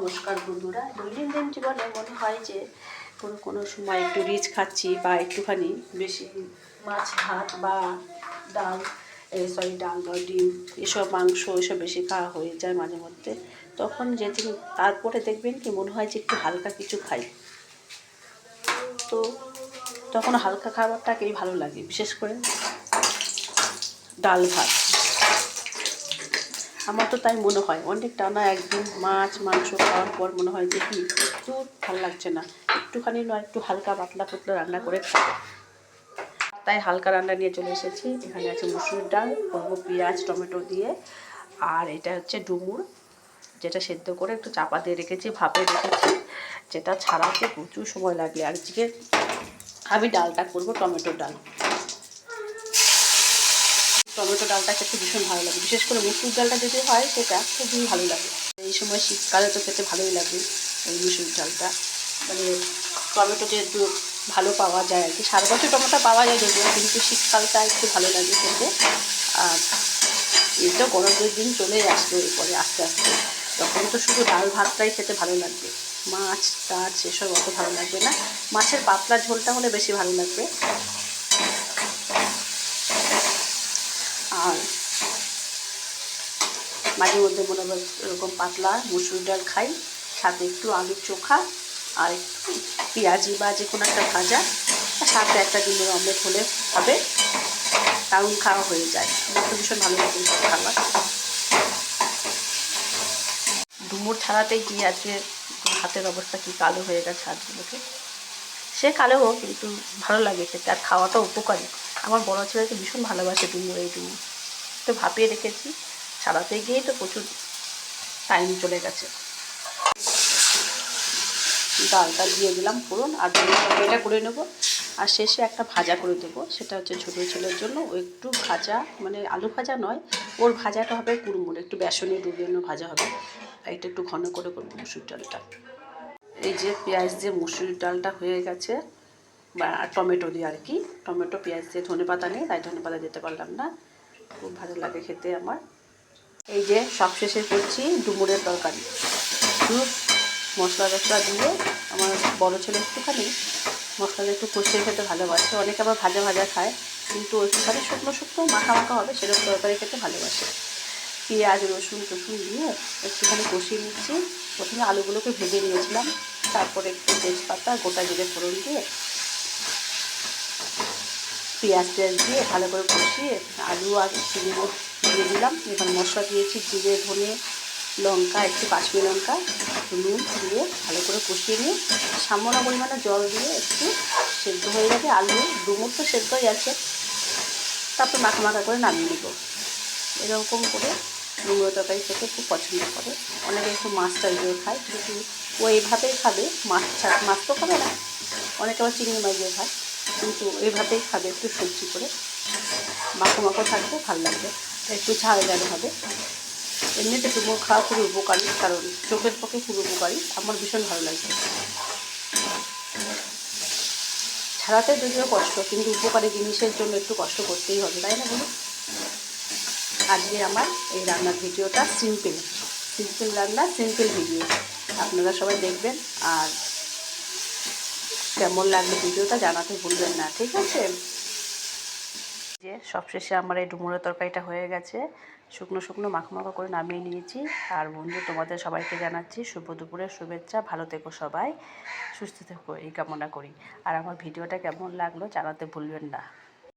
নমস্কার বন্ধুরা। দৈনন্দিন জীবনে মনে হয় যে কোনো কোনো সময় একটু রিচ খাচ্ছি বা একটুখানি বেশি মাছ, ভাত বা ডাল সরি ডাল বা ডিম, এসব মাংস, এসব বেশি খাওয়া হয়ে যায় মাঝে মধ্যে। তখন যেদিন, তারপরে দেখবেন কি মনে হয় যে একটু হালকা কিছু খাই। তো তখন হালকা খাবারটাকেই ভালো লাগে, বিশেষ করে ডাল, ভাত। আমার তো তাই মনে হয়। অনেক টানা একদিন মাছ, মাংস খাওয়ার পর মনে হয় যে কি একটু ভালো লাগছে না। একটুখানি নয় একটু হালকা পাতলা পাতলা রান্না করে খাব। তাই হালকা রান্না নিয়ে চলে এসেছি। এখানে আছে মুসুর ডাল, করব পেঁয়াজ, টমেটো দিয়ে। আর এটা হচ্ছে ডুমুর, যেটা সেদ্ধ করে একটু চাপা দিয়ে রেখেছি, ভাপে রেখেছি। যেটা ছাড়াতে প্রচুর সময় লাগে। আর আজকে আমি ডালটা করব টমেটো ডাল। টমেটো ডালটা খেতে ভীষণ ভালো লাগে। বিশেষ করে মুসুর ডালটা যদি হয়, সেটা খুবই ভালো লাগে। এই সময় শীতকালে তো খেতে ভালোই লাগে এই মুসুর ডালটা। মানে টমেটো যেহেতু ভালো পাওয়া যায় আর কি, সারা বছর টমেটো পাওয়া যায় যদিও, কিন্তু শীতকালটা একটু ভালো লাগে খেতে। আর এই তো গরমের দিন চলে আসবে এরপরে আস্তে আস্তে। তখন তো শুধু ডাল ভাতটাই খেতে ভালো লাগবে। মাছ, টাছ, এসব অত ভালো লাগবে না। মাছের পাতলা ঝোলটা হলে বেশি ভালো লাগবে আর মাঝে মধ্যে মনে হয় এরকম পাতলা মুসুর ডাল খাই, সাথে একটু আলুর চোখা আর একটু পেঁয়াজি বা যে কোনো একটা ভাজা সাথে একটা ডিমের অমলেট হলে হবে, দারুণ খাওয়া হয়ে যায়। আমার তো ভীষণ ভালো লাগে খাবার। ডুমুর ছাড়াতে গিয়ে আজকে হাতের অবস্থা কি কালো হয়ে গেছে হাতগুলোকে সে কালো হোক, কিন্তু ভালো লাগে খেতে, আর খাওয়াটা উপকারী। আমার বড় ছেলেকে ভীষণ ভালোবাসে ডুমুর, এই ডুমুর। তো ভাপিয়ে রেখেছি। ছাড়াতে গিয়েই তো প্রচুর টাইম চলে গেছে। ডালটা দিয়ে দিলাম ফোড়ন আর এটা করে নেব। আর শেষে একটা ভাজা করে দেবো, সেটা হচ্ছে ছোটো ছেলের জন্য। ও একটু ভাজা মানে আলু ভাজা নয়, ওর ভাজাটা হবে কুড়মুড় একটু বেসনে ডুবিয়ে ভাজা হবে। আর এটা একটু ঘন করে করব মুসুর ডালটা। এই যে পেঁয়াজ দিয়ে মুসুর ডালটা হয়ে গেছে, বা টমেটো দিয়ে আর কি। টমেটো, পেঁয়াজ দিয়ে ধনে পাতা নেই, তাই ধনে পাতা দিতে পারলাম না। খুব ভালো লাগে খেতে আমার। এই যে সবশেষে করছি ডুমুরের তরকারি। শুধু মশলা টশলা দিয়ে আমার বড় ছেলে একটুখানি মশলাটা একটু কষিয়ে খেতে ভালোবাসে। অনেকে আবার ভাজা ভাজা খায়, কিন্তু একটুখানি শুকনো শুকনো মাখা মাখা হবে সেরকম তরকারি খেতে ভালোবাসে। পেঁয়াজ, রসুন টসুন দিয়ে একটুখানি কষিয়ে নিচ্ছি। প্রথমে আলুগুলোকে ভেজে নিয়েছিলাম, তারপরে একটু তেজপাতা, গোটা জিরে ফোড়ন দিয়ে পেঁয়াজ টেয়াজ দিয়ে ভালো করে কষিয়ে আলু আর চিনি দিয়ে দিলাম। এবার মশলা দিয়েছি জিরে, ধনে, লঙ্কা, একটু কাশ্মীর লঙ্কা নুন দিয়ে ভালো করে কষিয়ে নিয়ে সামান্য পরিমাণে জল দিয়ে একটু সেদ্ধ হয়ে যাবে আলু ডুমুর তো সেদ্ধই আছে। তারপর মাখা মাখা করে নামিয়ে নেব। এরকম করে ডুমুর তরকারি খেতে খুব পছন্দ করে। অনেকে একটু মাছটা দিয়ে খায়, কিন্তু ও এইভাবেই খাবে। মাছ ছাড়া, মাছ তো খাবে না। অনেকে আবার চিংড়ি মাছ দিয়ে খায়। কিন্তু এইভাবেই খাবে একটু সবজি করে। মাখো মাখো থাকবে, ভালো লাগবে। একটু ঝাল ঝাল হবে। এমনিতে ডুমুর খাওয়া খুবই উপকারী, কারণ চোখের পক্ষে খুব উপকারী। আমার ভীষণ ভালো লাগছে ছাড়াতে যদিও কষ্ট, কিন্তু উপকারী জিনিসের জন্য একটু কষ্ট করতেই হবে, তাই না বলুন? আজকে আমার এই রান্নার ভিডিওটা সিম্পল সিম্পল রান্না সিম্পল ভিডিও আপনারা সবাই দেখবেন আর কেমন লাগল ভিডিওটা জানাতে ভুলবেন না, ঠিক আছে? যে সবশেষে আমার এই ডুমুরের তরকারিটা হয়ে গেছে। শুকনো শুকনো মাখো করে নামিয়ে নিয়েছি। আর বন্ধু, তোমাদের সবাইকে জানাচ্ছি শুভ দুপুরের শুভেচ্ছা। ভালো থেকো সবাই। সুস্থ থেকো। এই কামনা করি। আর আমার ভিডিওটা কেমন লাগল জানাতে ভুলবেন না।